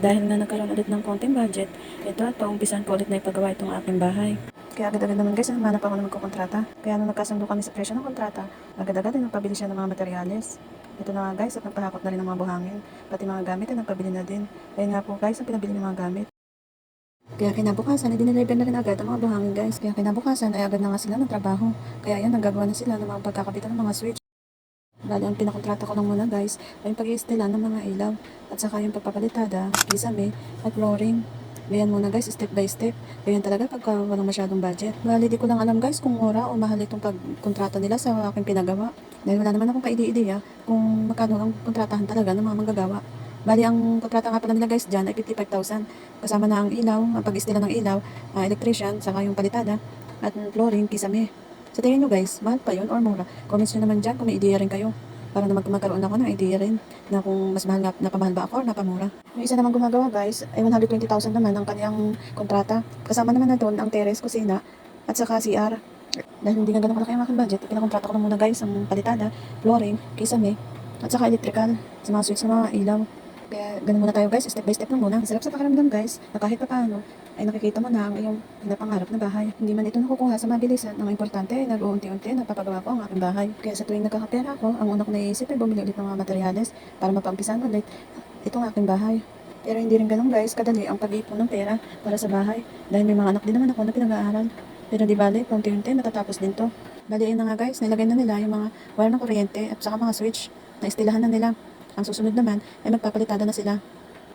Dahil na nagkaroon ulit ng konting budget, ito at paumpisan ko ulit na ipagawa itong aking bahay. Kaya agad-agad naman guys, humanap ako ng magkukontrata. Kaya nung nagkasundo kami sa presyo ng kontrata, agad-agad ay nagpabili siya ng mga materyales. Ito na nga guys, at nagpahakot na rin ng mga buhangin. Pati mga gamit ay nagpabili na din. Ayun nga po guys, ang pinabili ng mga gamit. Kaya kinabukasan, ay dineliver na rin agad ang mga buhangin guys. Kaya kinabukasan, ay agad na nga sila ng trabaho. Kaya yan, nagagawa na sila ng mga pagkakabitan ng mga switch. Bali, ang pinakontrata ko lang muna guys, ay yung pag-iistilan ng mga ilaw. At saka yung pagpapalitada, kisame, at flooring. Ganyan muna guys, step by step. Ganyan talaga pagka walang masyadong budget. Bali, di ko lang alam guys kung mura o mahal itong pagkontrata nila sa aking pinagawa. Dahil wala naman akong kaide-ideya kung magkano ang kontratahan talaga ng mga manggagawa. Bali, ang kontrata nga pala nila guys dyan ay 55,000. Kasama na ang ilaw, ang pag-istila ng ilaw, ah, electrician, saka yung palitada, at flooring, kisame. Sa tingin nyo guys, mahal pa yun or mura? Comments nyo naman dyan kung may ideya rin kayo. Para naman magkaroon ako ng idea rin na kung mas mahal nga, napamahal ba ako or napamura. Yung isa naman gumagawa guys, ay 120,000 naman ang kanyang kontrata. Kasama naman na doon ang terrace, kusina, at saka CR. Dahil hindi nga ganun kalaki ang aking budget, pinakontrata ko na muna guys ang palitada, flooring, kisame, at saka electrical, sa mga switch, sa mga ilaw. Kaya ganun muna tayo guys, step by step lang muna. Sarap sa pakiramdam guys, na kahit pa paano, ay nakikita mo na ang iyong pinapangarap na bahay. Hindi man ito nakukuha sa mabilisan. Ang importante ay nag-uunti-unti napapagawa ko ang aking bahay. Kaya sa tuwing nagkakapera ako, ang una ko naisip ay bumili ulit ng mga materyales para mapampisan ulit itong aking bahay. Pero hindi rin ganun guys, kadali ang pag-ipon ng pera para sa bahay. Dahil may mga anak din naman ako na pinag-aaral. Pero di bale, unti-unti matatapos din to. Bali, na nga guys, nilagay na nila yung mga wire ng kuryente at saka mga switch na istilahan na nila. Ang susunod naman ay magpapalitada na sila.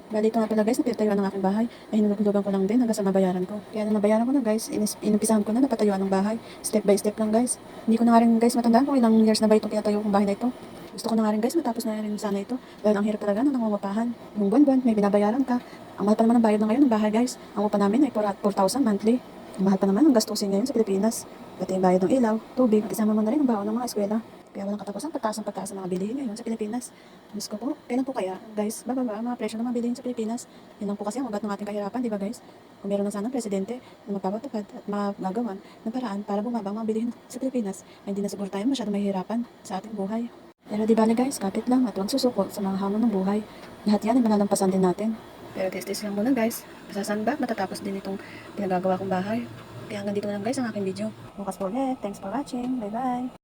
Bali, ito nga pala guys, napitayuan ng aking bahay. Ay hinuluglugan ko lang din hanggang sa mabayaran ko. Kaya nung nabayaran ko na guys, inis- inumpisahan ko na napatayuan ng bahay. Step by step lang guys. Hindi ko na nga rin guys matandaan kung ilang years na ba itong pinatayo kong bahay na ito. Gusto ko na nga rin guys matapos na rin sana ito. Dahil ang hirap talaga ng nangungupahan. Yung buwan-buwan, may binabayaran ka. Ang mahal pa naman ang bayad na ngayon ng bahay guys. Ang upa namin ay 4 4,000 monthly. Ang mahal pa naman ang gastusin ngayon sa Pilipinas. Pati yung bayad ng ilaw, tubig, kasama mo na rin ang baon ng mga eskwela. Kaya walang katapusan, pagtaas ang pagtaas ng mga bilihin ngayon sa Pilipinas. Diyos ko po, kailan po kaya, guys, bababa ang mga presyo ng mga bilihin sa Pilipinas. Yan lang po kasi ang ugat ng ating kahirapan, di ba guys? Kung meron na sana presidente na magpapatupad at magagawan ng paraan para bumaba ang mga bilihin sa Pilipinas, ay hindi na siguro tayo masyadong mahihirapan sa ating buhay. Pero di ba guys, kapit lang at huwag susuko sa mga hamon ng buhay. Lahat yan ay malalampasan din natin. Pero tis-tis lang muna guys. Masasan ba matatapos din itong pinagagawa kong bahay. Kaya hanggang dito lang guys ang aking video. Bukas po ulit. Thanks for watching. Bye bye.